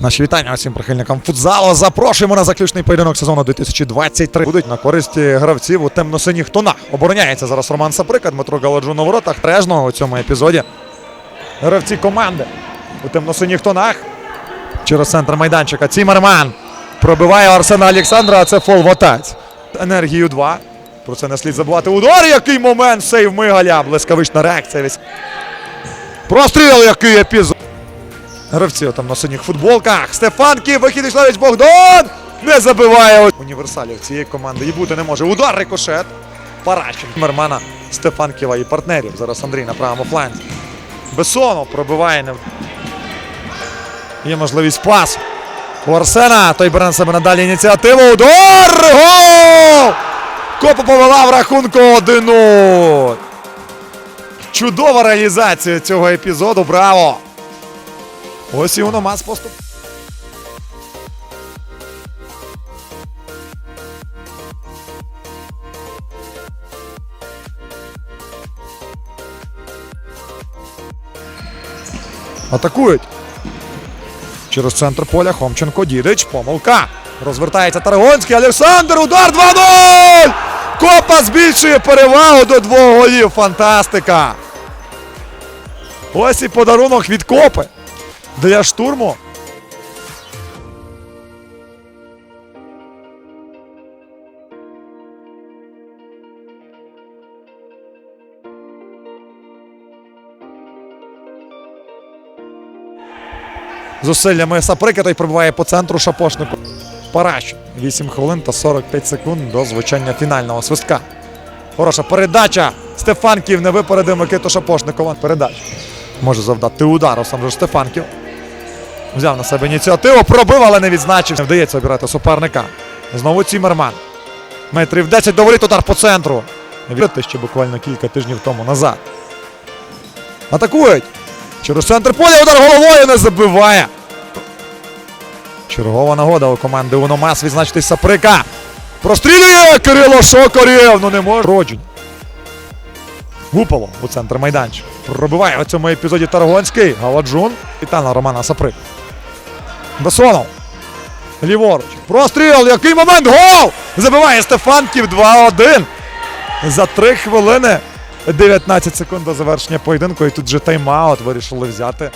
Наші вітання усім прихильникам футзалу. Запрошуємо на заключний поєдинок сезону 2023. Будуть на користь гравців у темно-синіх тонах. Обороняється зараз Роман Саприка, Дмитро Галаджун у воротах. Трежно у цьому епізоді. Гравці команди у темно-синіх тонах. Через центр майданчика. Цімерман пробиває Арсена Олександра, а це фол в атаці. Енергію 2. Про це не слід забувати. Удар, який момент! Сейв Мигаля. Блискавична реакція. Простріл, який епізод. Гравці там на синіх футболках. Стефанків, вихід Іславіч Богдан! Не забиває універсалів цієї команди. І бути не може. Удар рикошет. Паращин. Мермана Стефанківа і партнерів. Зараз Андрій на правому фланзі. Бесонов пробиває. Є можливість пас. У Арсена. Той бере на себе надалі ініціативу. Удар! Гол! Копа повела в рахунку 1-0. Чудова реалізація цього епізоду. Браво! Ось і мас поступ. Атакують. Через центр поля Хомченко, Дідич, помилка. Розвертається Тарагонський, Олександр, удар 2-0! Копа збільшує перевагу до двох голів. Фантастика! Ось і подарунок від Копи для штурму. Зусиллями Саприка той пробиває по центру шапошнику. Паращ. 8 хвилин та 45 секунд до звучання фінального свистка. Хороша передача. Стефанків не випередив Микиту Шапошникова. Передача. Може завдати удару сам же Стефанків. Взяв на себе ініціативу, пробив, але не відзначився. Не вдається обирати суперника. Знову Цімерман. Метрів 10 до удар по центру. Вірте ще буквально кілька тижнів тому назад. Атакують. Через центр поля удар головою не забиває. Чергова нагода у команди Уномас відзначитись Саприка. Прострілює Кирило Шокорєв. Ну не може. Роджень. Гупало у центр майданчика. Пробиває у цьому епізоді Таргонський. Галаджун. Вітана Романа Саприк. Бесонов. Ліворуч. Простріл. Який момент? Гол! Забиває Стефанків 2-1. За 3 хвилини 19 секунд до завершення поєдинку. І тут же тайм-аут вирішили взяти.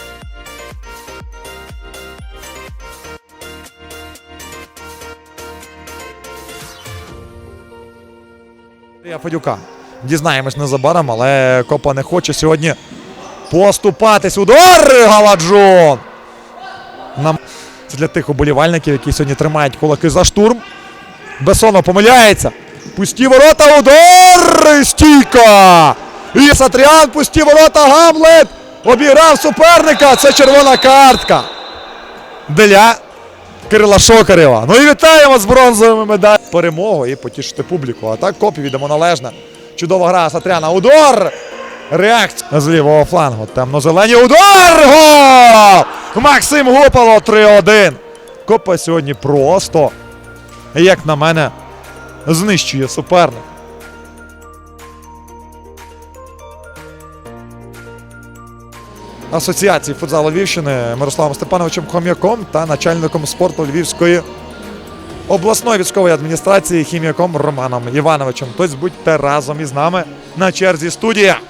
Андрія Федюка. Дізнаємось незабаром, але Копа не хоче сьогодні поступатись. Удар! Галаджон! Нам... Це для тих уболівальників, які сьогодні тримають кулаки за штурм. Бесонов помиляється. Пусті ворота, удар! Стійка! І Сатріан, пусті ворота, Гамлет! Обіграв суперника. Це червона картка. Для Кирила Шокарева. Ну і вітаємо з бронзовими медалями. Перемогу і потішити публіку. А так копі відомо належне. Чудова гра Сатряна. Удар! Реакція з лівого флангу. Темно-зелені. Удар! Гол! Максим Гупало 3-1. Копа сьогодні просто, як на мене, знищує суперника. Асоціації футзалу Львівщини Мирославом Степановичем Хом'яком та начальником спорту Львівської обласної військової адміністрації хіміком Романом Івановичем. Тось будьте разом із нами на черзі студія.